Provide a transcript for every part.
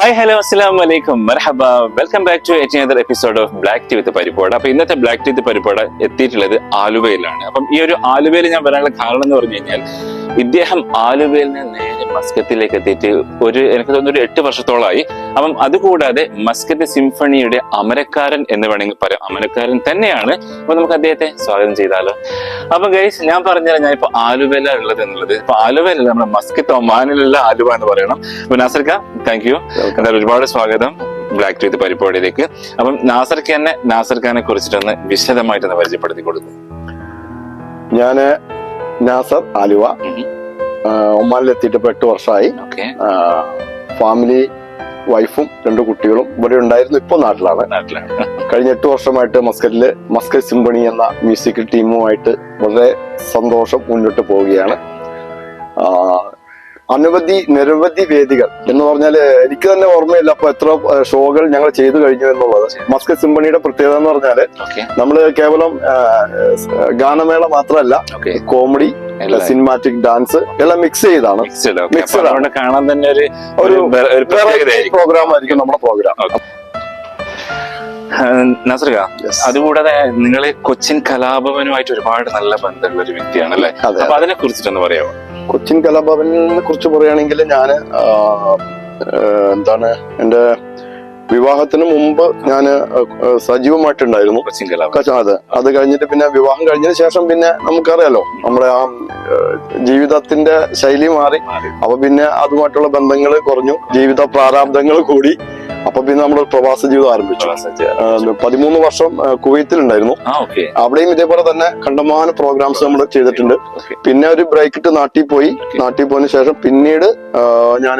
Hi hello അസ്സാം വലൈക്കും മർഹബ welcome back to another episode of black tea with പരിപ്പോട് അപ്പൊ ഇന്നത്തെ ബ്ലാക്ക് ടീ വിത്ത് പരിപ്പോട് എത്തിയിട്ടുള്ളത് ആലുവയിലാണ്. അപ്പം ഈ ഒരു ആലുവയിൽ ഞാൻ വരാനുള്ള കാരണം എന്ന് പറഞ്ഞു കഴിഞ്ഞാൽ ഇദ്ദേഹം ആലുവയിൽ നിന്ന് നേരെ മസ്കത്തിലേക്ക് എത്തിയിട്ട് ഒരു എനിക്ക് തോന്നുന്നു ഒരു എട്ട് വർഷത്തോളമായി അപ്പം അതുകൂടാതെ മസ്കറ്റ് സിംഫണിയുടെ അമരക്കാരൻ എന്ന് വേണമെങ്കിൽ പറയാം. അമരക്കാരൻ തന്നെയാണ്. അപ്പൊ നമുക്ക് അദ്ദേഹത്തെ സ്വാഗതം ചെയ്താലോ? അപ്പൊ ഗൈസ് ഞാൻ പറഞ്ഞുതരാം ഞാൻ ഇപ്പൊ ആലുവയില ഉള്ളത് എന്നുള്ളത്. ഇപ്പൊ ആലുവയിലല്ല നമ്മുടെ മസ്കത്ത് ഒമാനിലുള്ള ആലുവ എന്ന് പറയണം. അപ്പൊ നാസർക്ക താങ്ക് യു എന്തായാലും ഒരുപാട് സ്വാഗതം. ബ്ലാക്ക് ടൂത്ത് പരിപാടിയിലേക്ക്. അപ്പം നാസർക്ക് തന്നെ നാസർക്കാനെ കുറിച്ചിട്ടൊന്ന് വിശദമായിട്ടൊന്ന് പരിചയപ്പെടുത്തി കൊടുക്കും. ഞാൻ നാസർ ആലുവ. ഒമാനിലെത്തിയിട്ട് ഇപ്പൊ എട്ട് വർഷമായി ഫാമിലി വൈഫും രണ്ട് കുട്ടികളും ഇവിടെ ഉണ്ടായിരുന്നു ഇപ്പൊ നാട്ടിലാണ്. നാട്ടിലാണ്. കഴിഞ്ഞ എട്ട് വർഷമായിട്ട് മസ്കറ്റിൽ മസ്കറ്റ് സിംബണി എന്ന മ്യൂസിക് ടീമുമായിട്ട് വളരെ സന്തോഷം മുന്നോട്ട് പോവുകയാണ്. അനവധി നിരവധി വേദികൾ എന്ന് പറഞ്ഞാൽ എനിക്ക് തന്നെ ഓർമ്മയില്ല അപ്പൊ എത്ര ഷോകൾ ഞങ്ങൾ ചെയ്തു കഴിഞ്ഞു എന്നുള്ളത്. മസ്ക് സിംബണിയുടെ പ്രത്യേകത എന്ന് പറഞ്ഞാൽ നമ്മൾ നമ്മൾ കേവലം ഗാനമേള മാത്രമല്ല കോമഡി സിനിമാറ്റിക് ഡാൻസ് എല്ലാം മിക്സ് ചെയ്താണ്. മിക്സഡ്. കാണാൻ തന്നെ ഒരു പ്രോഗ്രാം ആയിരിക്കും നമ്മുടെ പ്രോഗ്രാം. നസർക അതുകൂടാതെ നിങ്ങൾ കൊച്ചിൻ കലാഭവനുമായിട്ട് ഒരുപാട് നല്ല ബന്ധമുള്ള ഒരു വ്യക്തിയാണ് അല്ലെ അപ്പൊ അതിനെ കുറിച്ചിട്ടൊന്ന് പറയാമോ? കൊച്ചിൻ കലാഭവനെ കുറിച്ച് പറയുകയാണെങ്കിൽ ഞാൻ എന്താണ് എന്റെ വിവാഹത്തിന് മുമ്പ് ഞാൻ സജീവമായിട്ടുണ്ടായിരുന്നു. അതെ. അത് കഴിഞ്ഞിട്ട് പിന്നെ വിവാഹം കഴിഞ്ഞതിന് ശേഷം പിന്നെ നമുക്കറിയാലോ നമ്മുടെ ആ, ജീവിതത്തിന്റെ ശൈലി മാറി. അപ്പൊ പിന്നെ അതുമായിട്ടുള്ള ബന്ധങ്ങൾ കുറഞ്ഞു. ജീവിത പ്രാരാബ്ദങ്ങൾ കൂടി. അപ്പൊ പിന്നെ നമ്മൾ പ്രവാസ ജീവിതം ആരംഭിച്ചു. പതിമൂന്ന് വർഷം കുവൈത്തിൽ കുവൈത്തിലുണ്ടായിരുന്നു. ഓക്കെ. അവിടെയും ഇതേപോലെ തന്നെ കണ്ടമാന പ്രോഗ്രാംസ് നമ്മൾ ചെയ്തിട്ടുണ്ട്. പിന്നെ ഒരു ബ്രേക്ക് ഇട്ട് നാട്ടിൽ പോയി. നാട്ടിൽ പോയതിനു ശേഷം പിന്നീട് ഞാൻ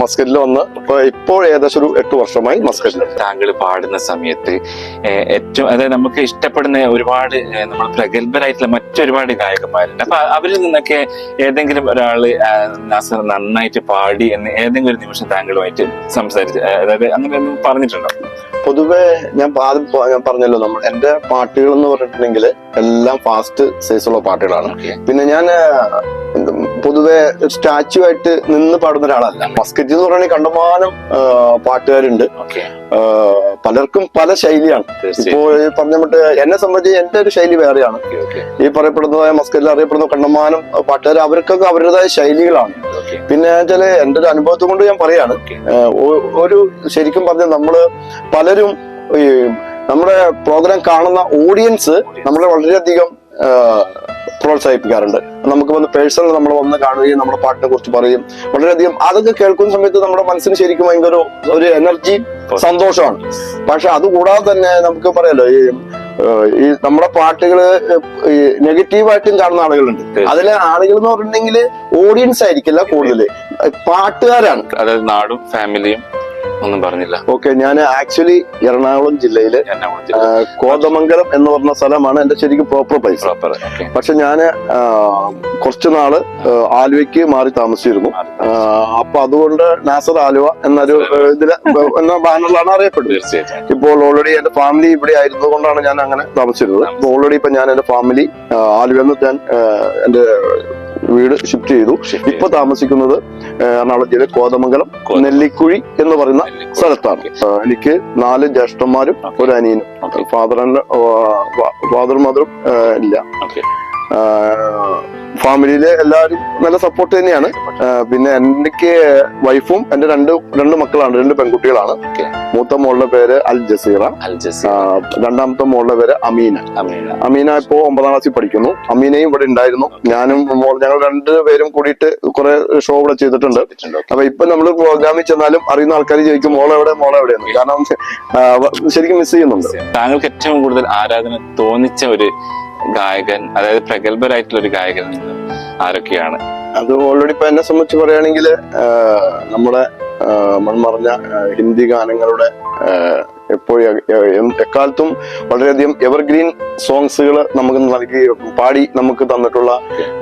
മസ്കറ്റിൽ വന്ന് ഇപ്പൊ ഇപ്പോൾ ഏകദേശം ഒരു എട്ട് വർഷമായി മസ്കറ്റിൽ താങ്കൾ പാടുന്ന സമയത്ത് ഏറ്റവും അതായത് നമുക്ക് ഇഷ്ടപ്പെടുന്ന ഒരുപാട് നമ്മൾ പ്രഗത്ഭരായിട്ടുള്ള മറ്റൊരുപാട് ഗായകന്മാരുണ്ട്. അപ്പൊ അവരിൽ നിന്നൊക്കെ ഏതെങ്കിലും ഒരാൾ നന്നായിട്ട് പാടി എന്ന് ഏതെങ്കിലും ഒരു നിമിഷം താങ്കളുമായിട്ട് സംസാരിച്ച് ഏഹ്, അതായത് അങ്ങനെ ഒന്നും പറഞ്ഞിട്ടുണ്ടോ പൊതുവെ ഞാൻ ആദ്യം ഞാൻ പറഞ്ഞല്ലോ നമ്മൾ എന്റെ പാട്ടുകൾ എന്ന് പറഞ്ഞിട്ടുണ്ടെങ്കിൽ എല്ലാം ഫാസ്റ്റ് സൈസുള്ള പാട്ടുകളാണ്. പിന്നെ ഞാൻ പൊതുവെ സ്റ്റാച്ചു ആയിട്ട് നിന്ന് പാടുന്ന ഒരാളല്ല. മസ്കറ്റ് എന്ന് പറയുന്നത് കണ്ടമാനം പാട്ടുകാരുണ്ട്. പലർക്കും പല ശൈലിയാണ്. ഇപ്പോ ഈ പറഞ്ഞ മറ്റ് എന്നെ സംബന്ധിച്ച് എന്റെ ഒരു ശൈലി വേറെയാണ്. ഈ പറയപ്പെടുന്നതായ മസ്കറ്റിൽ അറിയപ്പെടുന്ന കണ്ടമാനം പാട്ടുകാർ അവർക്കൊക്കെ അവരുടേതായ ശൈലികളാണ്. പിന്നെ വെച്ചാൽ എന്റെ ഒരു അനുഭവത്തെ കൊണ്ട് ഞാൻ പറയാണ്. ഒരു ശരിക്കും പറഞ്ഞാൽ നമ്മൾ പലരും നമ്മുടെ പ്രോഗ്രാം കാണുന്ന ഓഡിയൻസ് നമ്മളെ വളരെയധികം പ്രോത്സാഹിപ്പിക്കാറുണ്ട്. നമുക്ക് വന്ന് പേഴ്സണൽ നമ്മൾ വന്ന് കാണുകയും നമ്മുടെ പാട്ടിനെ കുറിച്ച് പറയും വളരെയധികം അതൊക്കെ കേൾക്കുന്ന സമയത്ത് നമ്മുടെ മനസ്സിന് ശരിക്കും ഭയങ്കര ഒരു- എനർജി സന്തോഷമാണ്. പക്ഷെ അതുകൂടാതെ തന്നെ നമുക്ക് പറയാലോ ഈ ഈ നമ്മുടെ പാട്ടുകൾ ഈ നെഗറ്റീവായിട്ടും കാണുന്ന ആളുകളുണ്ട്. അതിലെ ആളുകൾ എന്ന് പറഞ്ഞിട്ടുണ്ടെങ്കിൽ ഓഡിയൻസ് ആയിരിക്കില്ല കൂടുതൽ. പാട്ടുകാരാണ്. അതായത് നാടും ഫാമിലിയും ഒന്നും പറഞ്ഞില്ല. ഓക്കെ ഞാൻ ആക്ച്വലി എറണാകുളം ജില്ലയിൽ കോതമംഗലം എന്ന് പറഞ്ഞ സ്ഥലമാണ് എന്റെ ശരിക്കും പ്രോപ്പർ പ്ലേസ് പക്ഷെ ഞാൻ കുറച്ചു നാൾ ആലുവയ്ക്ക് മാറി താമസിച്ചിരുന്നു. അപ്പൊ അതുകൊണ്ട് നാസർ ആലുവ എന്നൊരു ഇതിൽ എന്ന ബാനറിലാണ് അറിയപ്പെടുന്നത്. ഇപ്പോൾ ഓൾറെഡി എന്റെ ഫാമിലി ഇവിടെ ആയിരുന്നത് കൊണ്ടാണ് ഞാൻ അങ്ങനെ താമസിച്ചിരുന്നത്. ഓൾറെഡി ഇപ്പൊ ഞാൻ എന്റെ ഫാമിലി ആലുവ എന്ന് ഞാൻ എന്റെ വീട് ഷിഫ്റ്റ് ചെയ്തു. ഇപ്പൊ താമസിക്കുന്നത് എറണാകുളം ജില്ല കോതമംഗലം. നെല്ലിക്കുഴി എന്ന് പറയുന്ന സ്ഥലത്താണ്. എനിക്ക് നാല് ജ്യേഷ്ഠന്മാരും ഒരു അനിയനും. ഫാദർ ഫാദർ ഫാദറും മദറും ഇല്ല. ഫാമിലിയിലെ എല്ലാവരും നല്ല സപ്പോർട്ട് തന്നെയാണ്. പിന്നെ എനിക്ക് വൈഫും എന്റെ രണ്ട് രണ്ട് മക്കളാണ് രണ്ട് പെൺകുട്ടികളാണ്. മൂത്ത മോളുടെ പേര് അൽ ജസീറ. അൽ ജസീറ. രണ്ടാമത്തെ മോളുടെ പേര് അമീന. അമീന. ഇപ്പോ ഒമ്പതാം ക്ലാസ്സിൽ പഠിക്കുന്നു. അമീനയും ഇവിടെ ഉണ്ടായിരുന്നു. ഞാനും ഞങ്ങൾ രണ്ട് പേരും കൂടിയിട്ട് കുറെ ഷോ ഇവിടെ ചെയ്തിട്ടുണ്ട്. ചെയ്തിട്ടുണ്ട്. അപ്പൊ ഇപ്പൊ നമ്മൾ പ്രോഗ്രാമിൽ ചെന്നാലും അറിയുന്ന ആൾക്കാർ ചോദിക്കും മോളെവിടെ മോളെവിടെയെന്ന് കാരണം ശരിക്കും മിസ് ചെയ്യുന്നുണ്ട്. താങ്കൾക്ക് ഏറ്റവും കൂടുതൽ ആരാധന തോന്നിച്ച ഒരു ഗായകൻ അതായത് പ്രഗത്ഭരായിട്ടുള്ള ഒരു ഗായകൻ നിന്ന് ആരൊക്കെയാണ്? അത് ഓൾറെഡി ഇപ്പൊ എന്നെ സംബന്ധിച്ച് പറയുകയാണെങ്കിൽ നമ്മുടെ മൺമറഞ്ഞ ഹിന്ദി ഗാനങ്ങളുടെ എപ്പോഴും എക്കാലത്തും വളരെയധികം എവർഗ്രീൻ സോങ്സുകൾ നമുക്ക് നൽകി പാടി നമുക്ക് തന്നിട്ടുള്ള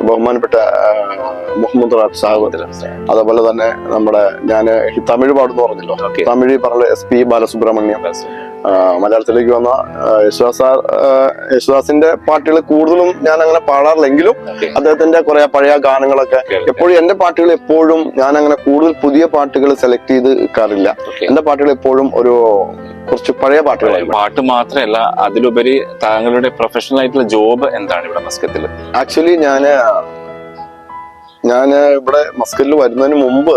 ബഹുമാനപ്പെട്ട മുഹമ്മദ് റാബ് സാഹു അതുപോലെ തന്നെ നമ്മുടെ ഞാൻ തമിഴ് പാടുന്നു പറഞ്ഞല്ലോ. തമിഴ് പറഞ്ഞ എസ് പി ബാലസുബ്രഹ്മണ്യം. മലയാളത്തിലേക്ക് വന്ന യേശുദാസ് സാർ യേശുദാസിന്റെ പാട്ടുകൾ കൂടുതലും ഞാൻ അങ്ങനെ പാടാറില്ലെങ്കിലും അദ്ദേഹത്തിന്റെ കുറെ പഴയ ഗാനങ്ങളൊക്കെ എപ്പോഴും എന്റെ പാട്ടുകൾ എപ്പോഴും ഞാൻ അങ്ങനെ കൂടുതൽ പുതിയ പാട്ടുകൾ സെലക്ട് ചെയ്ത് കാറില്ല. എന്റെ പാട്ടുകൾ എപ്പോഴും ഒരു കുറച്ച് പഴയ പാട്ടുകൾ പാട്ട് മാത്രമല്ല അതിലുപരി താങ്കളുടെ പ്രൊഫഷണൽ ആയിട്ടുള്ള ജോബ് എന്താണ് ഇവിടെ മസ്കത്തിൽ ആക്ച്വലി ഞാൻ ഞാൻ ഇവിടെ മസ്കറ്റിൽ വരുന്നതിന് മുമ്പ്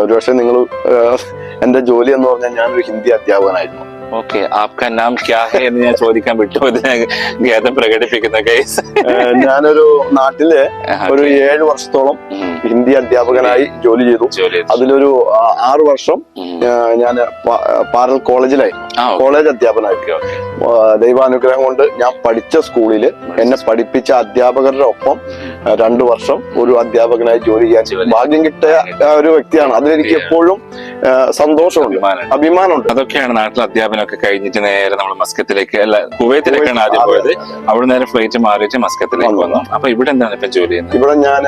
ഒരുപക്ഷെ നിങ്ങൾ എന്റെ ജോലി എന്ന് പറഞ്ഞാൽ ഞാനൊരു ഹിന്ദി അധ്യാപകനായിരുന്നു. ഓക്കെ ആപ്കാ നാം ക്യാ ഹെ എന്ന് ഞാൻ ചോദിക്കാൻ വിട്ടു ഖേദം പ്രകടിപ്പിക്കുന്ന കേസ് ഞാനൊരു നാട്ടിൽ ഒരു ഏഴ് വർഷത്തോളം ഹിന്ദി അധ്യാപകനായി ജോലി ചെയ്തു. അതിലൊരു ആറു വർഷം ഞാൻ പാരൽ കോളേജിലായിരുന്നു. ഓക്കെ കോളേജ് ഓക്കെ ദൈവാനുഗ്രഹം കൊണ്ട് ഞാൻ പഠിച്ച സ്കൂളിൽ എന്നെ പഠിപ്പിച്ച അധ്യാപകരുടെ ഒപ്പം രണ്ടു വർഷം ഒരു അധ്യാപകനായി ജോലി ചെയ്യാൻ ഭാഗ്യം കിട്ടിയ ഒരു വ്യക്തിയാണ്. അതിലെനിക്ക് എപ്പോഴും സന്തോഷമുണ്ട്. അഭിമാനമുണ്ട്. അതൊക്കെയാണ് നാട്ടിൽ അധ്യാപനമൊക്കെ കഴിഞ്ഞിട്ട് നേരെ നമ്മൾ മസ്കത്തിലേക്ക് അല്ല കുവൈത്തിലേക്കാണ് ആദ്യം പോയത്. അവിടെ നേരെ ഫ്ലൈറ്റ് മാറിയിട്ട് മസ്കത്തിലേക്ക് വന്നു. അപ്പൊ ഇവിടെ എന്താണ് ഇപ്പൊ ജോലി ചെയ്യുന്നത്? ഇവിടെ ഞാൻ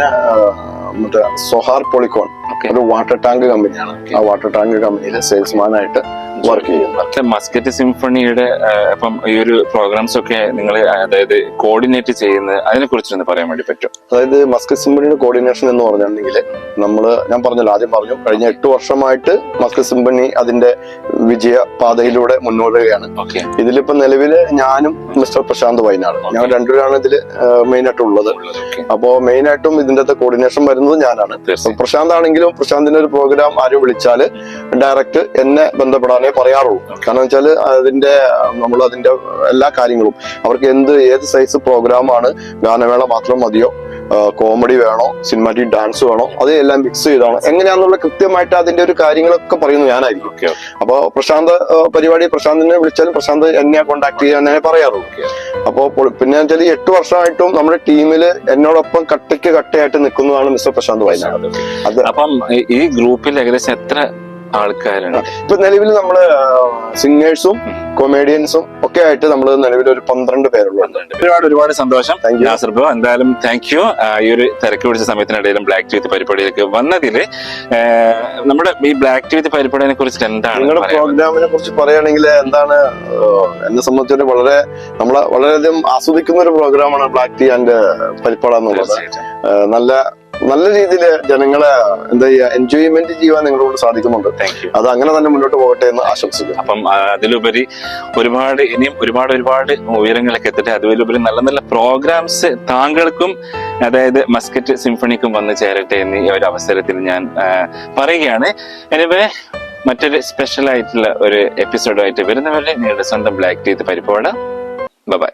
മറ്റേ സൊഹാർ പൊളിക്കോൺ ഒരു വാട്ടർ ടാങ്ക് കമ്പനിയാണ്. ആ വാട്ടർ ടാങ്ക് കമ്പനിയിലെ സെയിൽസ്മാൻ ആയിട്ട് വർക്ക് ചെയ്യുന്നത്. മസ്കറ്റ് സിംഫണിയുടെ ഇപ്പം ഈ ഒരു പ്രോഗ്രാംസ് ഒക്കെ നിങ്ങൾ അതായത് കോർഡിനേറ്റ് ചെയ്യുന്നത് അതിനെ കുറിച്ചൊന്ന് പറയാൻ വേണ്ടി പറ്റും. അതായത് മസ്കറ്റ് സിംഫണിയുടെ കോർഡിനേഷൻ എന്ന് പറഞ്ഞിട്ടുണ്ടെങ്കിൽ നമ്മൾ ഞാൻ പറഞ്ഞല്ലോ ആദ്യം പറഞ്ഞു കഴിഞ്ഞ എട്ട് വർഷമായിട്ട് മസ്കറ്റ് സിംഫണി അതിന്റെ വിജയ പാതയിലൂടെ മുന്നോടുകയാണ് ഇതിലിപ്പോ നിലവിൽ ഞാനും മിസ്റ്റർ പ്രശാന്ത് വയനാട്. ഞങ്ങൾ രണ്ടുപേരാണ് ഇതിൽ മെയിൻ ആയിട്ട് ഉള്ളത് അപ്പോ മെയിൻ ആയിട്ടും ഇതിന്റെ അകത്ത് കോർഡിനേഷൻ വരുന്നത് ഞാനാണ്. പ്രശാന്ത് ആണെങ്കിലും പ്രശാന്തിന്റെ ഒരു പ്രോഗ്രാം ആരും വിളിച്ചാൽ ഡയറക്റ്റ് എന്നെ ബന്ധപ്പെടാനേ പറയാറുള്ളൂ. കാരണം വെച്ചാൽ അതിന്റെ നമ്മൾ അതിന്റെ എല്ലാ കാര്യങ്ങളും അവർക്ക് എന്ത് ഏത് സൈസ് പ്രോഗ്രാമാണ് ഗാനമേള മാത്രം മതിയോ? കോമഡി വേണോ? സിനിമാറ്റിക് ഡാൻസ് വേണോ? അത് എല്ലാം മിക്സ് ചെയ്താണോ. എങ്ങനെയാണെന്നുള്ള കൃത്യമായിട്ട് അതിന്റെ ഒരു കാര്യങ്ങളൊക്കെ പറയുന്നത് ഞാനായിരിക്കും. അപ്പൊ പ്രശാന്ത് പരിപാടി പ്രശാന്തിനെ വിളിച്ചാലും പ്രശാന്ത് എന്നെ കോണ്ടാക്ട് ചെയ്യാനേ പറയാറുള്ളൂ അപ്പോ പൊ- പിന്നെ വെച്ചാൽ എട്ട് വർഷമായിട്ടും നമ്മുടെ ടീമിൽ എന്നോടൊപ്പം കട്ടയ്ക്ക് കട്ടയായിട്ട് നിൽക്കുന്നതാണ് മിസ്റ്റർ പ്രശാന്ത് വയനാട് അപ്പം ഈ ഗ്രൂപ്പിൽ ഏകദേശം എത്ര ആൾക്കാരുണ്ട് ഇപ്പൊ നിലവിൽ നമ്മൾ സിംഗേഴ്സും കൊമേഡിയൻസും ഒക്കെ ആയിട്ട് നമ്മൾ നിലവിൽ ഒരു പന്ത്രണ്ട് പേരുള്ളൂ. ഒരുപാട് ഒരുപാട് സന്തോഷം. താങ്ക് യു നാസർ ബ്രോ എന്തായാലും താങ്ക് യു ഈ ഒരു തിരക്ക് പിടിച്ച സമയത്തിനിടയിലും ബ്ലാക്ക് ടീത്ത് പരിപാടിയിലേക്ക് വന്നതിൽ നമ്മുടെ ഈ ബ്ലാക്ക് ടീത്ത് പരിപാടിയെ കുറിച്ച് എന്താണ് നിങ്ങളുടെ പ്രോഗ്രാമിനെ കുറിച്ച് പറയുകയാണെങ്കിൽ എന്താണ് എന്നെ സംബന്ധിച്ചു വളരെ നമ്മളെ വളരെയധികം ആസ്വദിക്കുന്ന ഒരു പ്രോഗ്രാമാണ് ബ്ലാക്ക് ടീ ആൻഡ് പരിപ്പാട എന്നുള്ളത് തീർച്ചയായിട്ടും. നല്ല നല്ല രീതിയിൽ ജനങ്ങളെ എന്താ ചെയ്യുക എൻജോയ്മെന്റ് ചെയ്യാൻ നിങ്ങളോട് സാധിക്കുന്നുണ്ട്. താങ്ക് യു അത് അങ്ങനെ തന്നെ മുന്നോട്ട് പോകട്ടെ എന്ന് ആശംസിക്കുന്നു. അപ്പം അതിലുപരി ഒരുപാട് ഇനിയും ഒരുപാട് ഒരുപാട് ഉയരങ്ങളൊക്കെ എത്തട്ടെ. അതിലുപരി നല്ല നല്ല പ്രോഗ്രാംസ് താങ്കൾക്കും അതായത് മസ്കറ്റ് സിംഫണിക്കും വന്ന് ചേരട്ടെ എന്ന് ഈ ഒരു അവസരത്തിൽ ഞാൻ പറയുകയാണ്. എനിവേ മറ്റൊരു സ്പെഷ്യൽ ആയിട്ടുള്ള ഒരു എപ്പിസോഡുമായിട്ട് വരുന്നവരെ നിങ്ങളുടെ സ്വന്തം ബ്ലാക്ക് ടീത്ത് പരിപാടി. ബൈ